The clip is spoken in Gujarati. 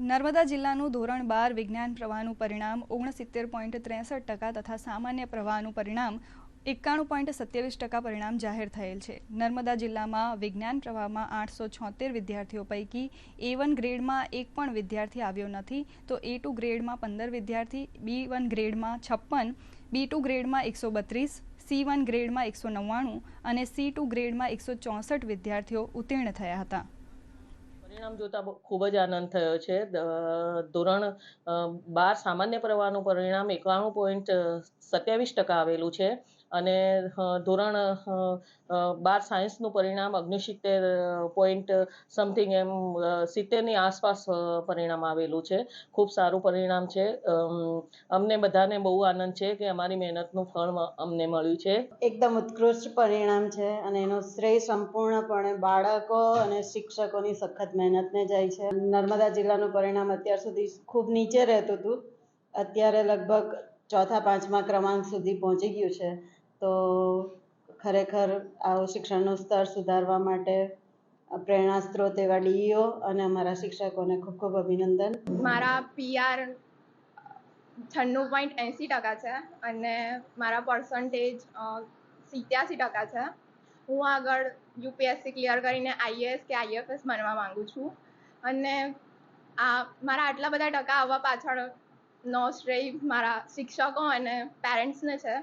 નર્મદા જિલ્લાનું ધોરણ બાર વિજ્ઞાન પ્રવાહનું પરિણામ ઓગણસિત્તેર પોઈન્ટ ત્રેસઠ ટકા તથા સામાન્ય પ્રવાહનું પરિણામ એકાણું પોઈન્ટ સત્યાવીસ ટકા પરિણામ જાહેર થયેલ છે. નર્મદા જિલ્લામાં વિજ્ઞાન પ્રવાહમાં આઠસો છોતેર વિદ્યાર્થીઓ પૈકી એ વન ગ્રેડમાં એક પણ વિદ્યાર્થી આવ્યો નથી. તો એ ટુ ગ્રેડમાં પંદર વિદ્યાર્થી બી વન ગ્રેડમાં છપ્પન બી ટુ ગ્રેડમાં એકસો બત્રીસ સી વન ગ્રેડમાં એકસો નવ્વાણું અને સી ટુ ગ્રેડમાં એકસો ચોસઠ વિદ્યાર્થીઓ ઉત્તીર્ણ થયા હતા. પરિણામ જોતા ખૂબ જ આનંદ થયો છે. ધોરણ બાર સામાન્ય પ્રવાહનું પરિણામ એકાણું પોઈન્ટ સત્યાવીસ ટકા આવેલું છે. અને ધોરણ બાર સાયન્સનું પરિણામ અગ્નિસિત્તેર પોઈન્ટ સમથિંગ એમ સિત્તેરની આસપાસ પરિણામ આવેલું છે. ખૂબ સારું પરિણામ છે. અમને બધાને બહુ આનંદ છે કે અમારી મહેનતનું ફળ અમને મળ્યું છે. એકદમ ઉત્કૃષ્ટ પરિણામ છે અને એનો શ્રેય સંપૂર્ણપણે બાળકો અને શિક્ષકોની સખત મહેનતને જાય છે. નર્મદા જિલ્લાનું પરિણામ અત્યાર સુધી ખૂબ નીચે રહેતું હતું. અત્યારે લગભગ ચોથા પાંચમા ક્રમાંક સુધી પહોંચી ગયું છે. તો ખરેખર આવું શિક્ષણનું સ્તર સુધારવા માટે પ્રેરણા સ્ત્રોત એવા ડીઈઓ અને અમારા શિક્ષકોને ખૂબ ખૂબ અભિનંદન. મારા પીઆર છન્નું પોઈન્ટ એંસી ટકા છે અને મારા પર્સન્ટેજ સિત્યાસી ટકા છે. હું આગળ યુપીએસસી ક્લિયર કરીને આઈએએસ કે આઈએફએસ બનવા માંગુ છું. અને આ, મારા આટલા બધા ટકા આવવા પાછળનો શ્રેય મારા શિક્ષકો અને પેરેન્ટ્સને છે.